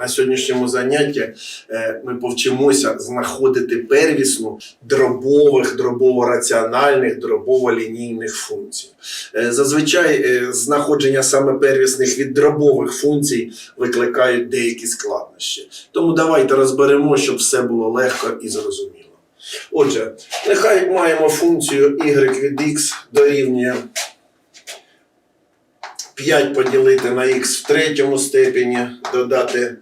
На сьогоднішньому занятті е, ми повчимося знаходити первісну дробових, дробово-раціональних, дробово-лінійних функцій. Е, Зазвичай е, знаходження саме первісних від дробових функцій викликають деякі складнощі. Тому давайте розберемо, щоб все було легко і зрозуміло. Отже, нехай маємо функцію y від x дорівнює 5 поділити на х в третьому степені, додати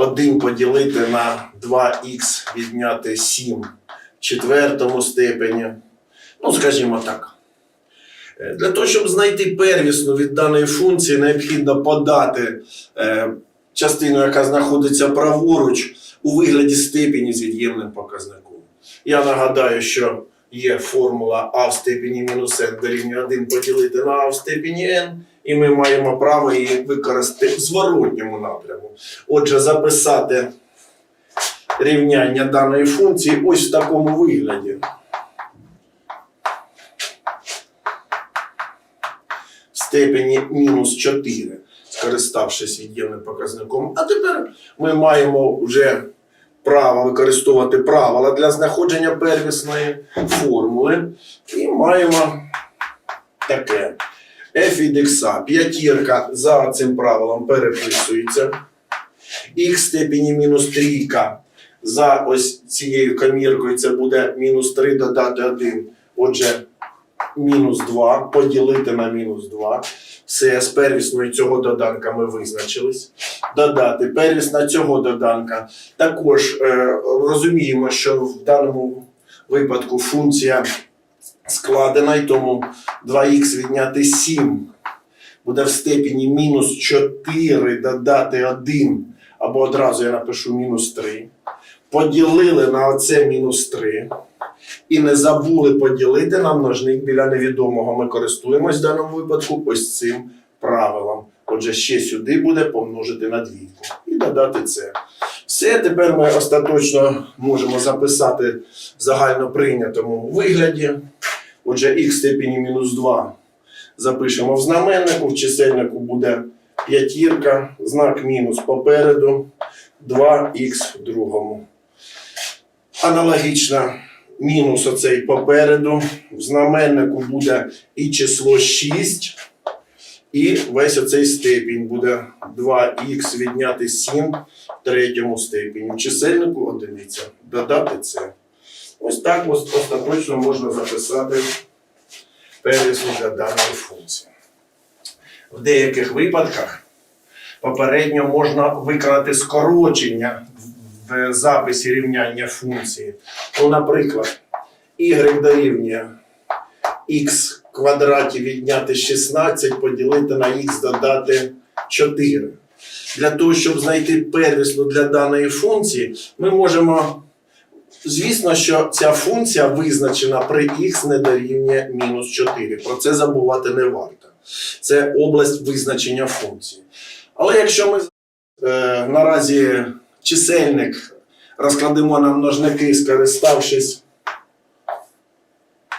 1 поділити на 2х, відняти 7 в четвертому степені. Ну, скажімо так. Е, Для того, щоб знайти первісну від даної функції, необхідно подати е, частину, яка знаходиться праворуч, у вигляді степені з від'ємним показником. Я нагадаю, що є формула а в степені мінус n дорівнює 1 поділити на а в степені n, і ми маємо право її використати в зворотньому напряму. Отже, записати рівняння даної функції ось в такому вигляді. В степені мінус 4, скориставшись від'ємним показником. А тепер ми маємо вже право використовувати правила для знаходження первісної формули. І маємо таке. F від x, п'ятірка за цим правилом переписується. х степені мінус трійка за ось цією коміркою це буде мінус 3 додати 1. Отже, мінус 2 поділити на мінус 2. Все, з первісною цього доданка ми визначились. Додати первісна цього доданка. Також е, розуміємо, що в даному випадку функція складена, і тому 2х відняти 7 буде в степені мінус 4 додати 1, або одразу я напишу мінус 3. Поділили на оце мінус 3. І не забули поділити на множник біля невідомого. Ми користуємось в даному випадку ось цим правилом. Отже, ще сюди буде помножити на двійку і додати це. Все, тепер ми остаточно можемо записати в загально прийнятому вигляді. Отже, х в степені мінус 2 запишемо в знаменнику, в чисельнику буде п'ятірка, знак мінус попереду, 2х в другому. Аналогічно мінус оцей попереду, в знаменнику буде і число 6, і весь оцей степінь буде 2х відняти 7 в третьому степені. В чисельнику одиниця. Додати це. Ось так остаточно можна записати первісну для даної функції. В деяких випадках попередньо можна виконати скорочення в записі рівняння функції. Ну, наприклад, y дорівнює х квадраті відняти 16, поділити на х додати 4. Для того, щоб знайти первісну для даної функції, ми можемо. Звісно, що ця функція визначена при х не дорівнює мінус 4. Про це забувати не варто. Це область визначення функції. Але якщо ми е, наразі чисельник розкладемо на множники, скориставшись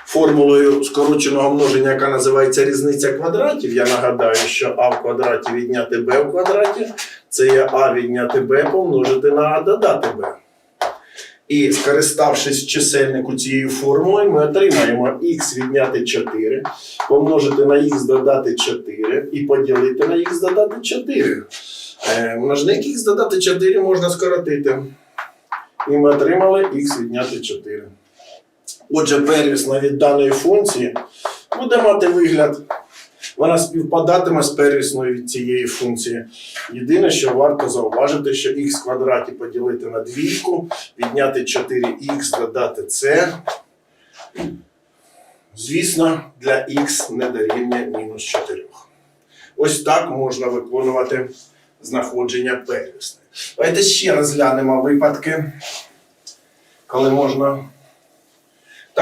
формулою скороченого множення, яка називається різниця квадратів, я нагадаю, що а в квадраті відняти b в квадраті, це є а відняти b помножити на а додати b. І скориставшись чисельнику цією формулою, ми отримаємо х відняти 4, помножити на х додати 4 і поділити на х додати 4. Е, Множник х додати 4 можна скоротити. І ми отримали х відняти 4. Отже, первісна від даної функції буде мати вигляд. Вона співпадатиме з первісною цієї функції. Єдине, що варто зауважити, що х квадраті поділити на двійку, відняти 4х, додати це. Звісно, для х не дорівнює мінус 4. Ось так можна виконувати знаходження первісної. Давайте ще розглянемо випадки, коли можна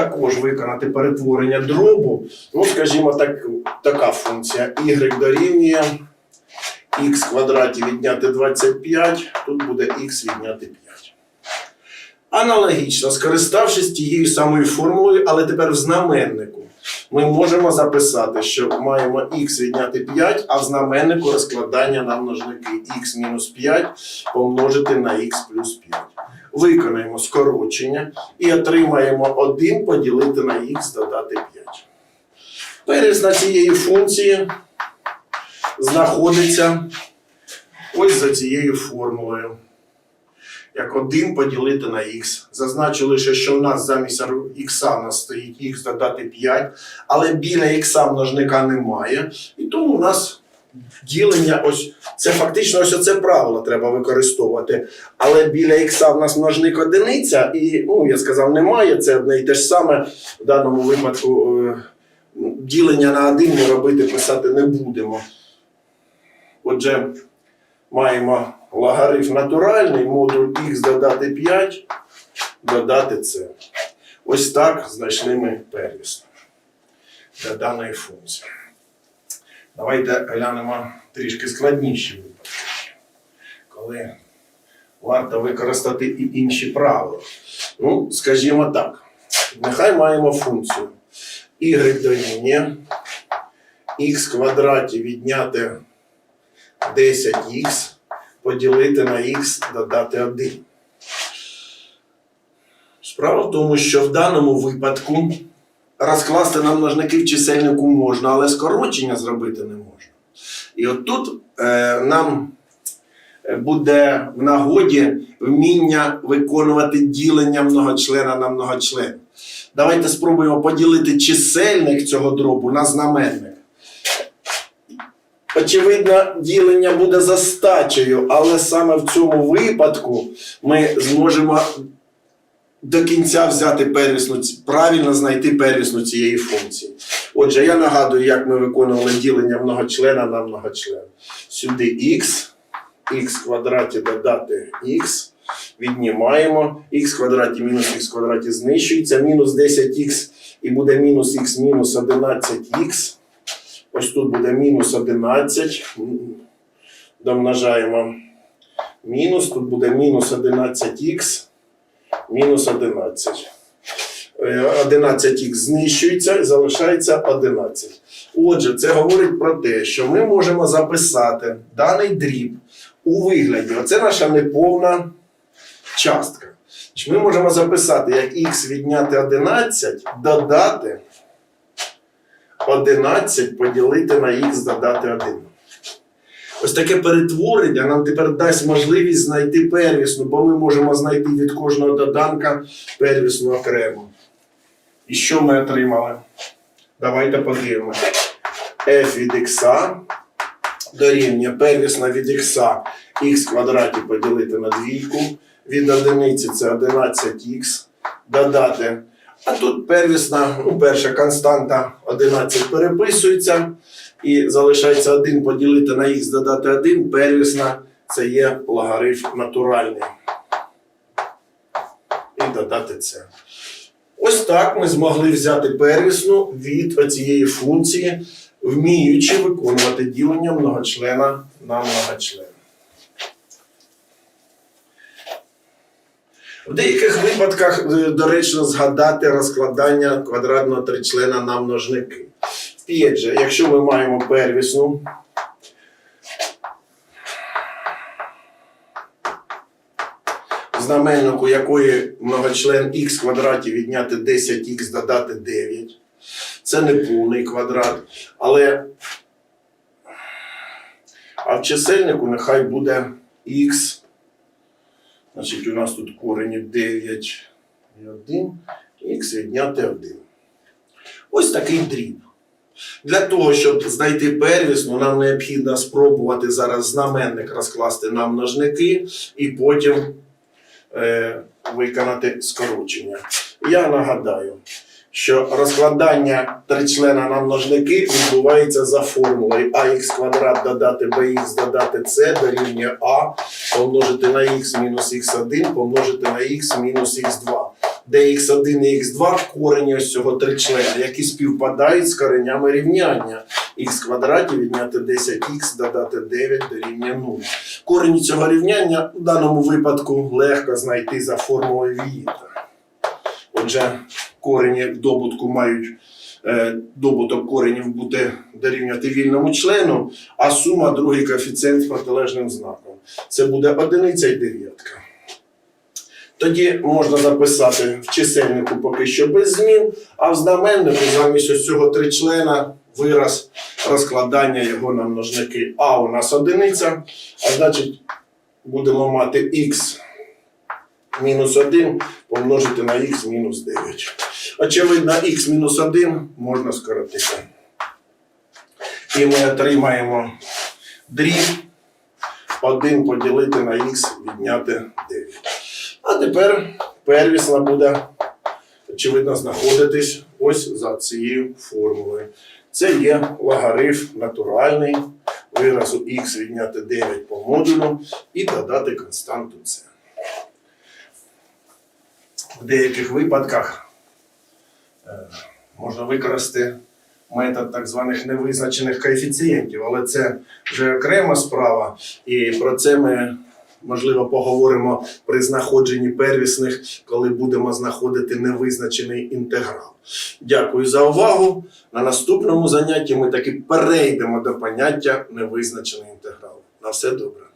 також виконати перетворення дробу. Ну, скажімо, так, така функція y дорівнює х квадраті відняти 25, тут буде х відняти 5. Аналогічно, скориставшись тією самою формулою, але тепер в знаменнику. ми можемо записати, що маємо х відняти 5, а в знаменнику розкладання на множники х мінус 5 помножити на х плюс 5. Виконаємо скорочення і отримаємо 1 поділити на х додати 5. Первісна цієї функції знаходиться ось за цією формулою. Як 1 поділити на х. Зазначу лише, що в нас замість х нас стоїть х додати 5, але біля х множника немає. І тому у нас ділення, ось це фактично ось оце правило треба використовувати. Але біля х в нас множник одиниця, і ну, я сказав, немає. Це одне і те ж саме. В даному випадку е, ділення на 1 ми робити писати не будемо. Отже, маємо логарифм натуральний, модуль х додати 5, додати це. Ось так знайшли ми первісну для даної функції. Давайте глянемо трішки складніші випадки, коли варто використати і інші правила. Ну, скажімо так, нехай маємо функцію y дорівнює х квадраті відняти 10х поділити на х додати 1. Справа в тому, що в даному випадку розкласти на множники в чисельнику можна, але скорочення зробити не можна. І от тут е, нам буде в нагоді вміння виконувати ділення многочлена на многочлен. Давайте спробуємо поділити чисельник цього дробу на знаменник. Очевидно, ділення буде за стачею, але саме в цьому випадку ми зможемо до кінця взяти первісну, правильно знайти первісну цієї функції. Отже, я нагадую, як ми виконували ділення многочлена на многочлен. Сюди х, х квадраті додати х, віднімаємо, х квадраті мінус х квадраті знищується, мінус 10х і буде мінус х мінус 11х. Ось тут буде мінус 11. Домножаємо мінус, тут буде мінус 11х, мінус 11. Е, 11х знищується і залишається 11. Отже, це говорить про те, що ми можемо записати даний дріб у вигляді. Оце наша неповна частка. Ми можемо записати, як х відняти 11, додати 11 поділити на х додати 1. Ось таке перетворення нам тепер дасть можливість знайти первісну, бо ми можемо знайти від кожного доданка первісну окремо. І що ми отримали? Давайте подивимося. f від x дорівнює первісна від x х квадраті поділити на двійку. Від одиниці це 11х. Додати а тут первісна, ну, перша константа 11 переписується і залишається 1 поділити на х додати 1. Первісна це є логарифм натуральний. І додати це. Ось так ми змогли взяти первісну від оцієї функції, вміючи виконувати ділення многочлена на многочлен. В деяких випадках е, доречно згадати розкладання квадратного тричлена на множники. Опять же, якщо ми маємо первісну, знаменнику якої многочлен х квадраті відняти 10х додати 9. Це не повний квадрат, але а в чисельнику нехай буде х. Значить, у нас тут коренів 9 і 1, х відняти 1. Ось такий дріб. Для того, щоб знайти первісну, нам необхідно спробувати зараз знаменник розкласти на множники і потім е, виконати скорочення. Я нагадаю, що розкладання тричлена на множники відбувається за формулою ax квадрат додати bx додати c дорівнює a помножити на x мінус x1 помножити на x мінус x2. Де x1 і x2 корені ось цього тричлена, які співпадають з коренями рівняння. х квадраті відняти 10х додати 9 дорівнює 0. Корені цього рівняння в даному випадку легко знайти за формулою Віїта. Отже, корені добутку мають е, добуток коренів буде дорівнювати вільному члену, а сума другий коефіцієнт з протилежним знаком. Це буде одиниця і дев'ятка. Тоді можна записати в чисельнику поки що без змін, а в знаменнику замість ось цього тричлена вираз розкладання його на множники. А у нас одиниця, а значить будемо мати х мінус 1 помножити на х мінус 9. Очевидно, х мінус 1 можна скоротити. І ми отримаємо дріб 1 поділити на х відняти 9. Тепер первісна буде, очевидно, знаходитись ось за цією формулою. Це є логарифм натуральний виразу х відняти 9 по модулю і додати константу c. В деяких випадках е, можна використати метод так званих невизначених коефіцієнтів, але це вже окрема справа, і про це ми можливо поговоримо при знаходженні первісних, коли будемо знаходити невизначений інтеграл. Дякую за увагу. На наступному занятті ми таки перейдемо до поняття невизначений інтеграл. На все добре.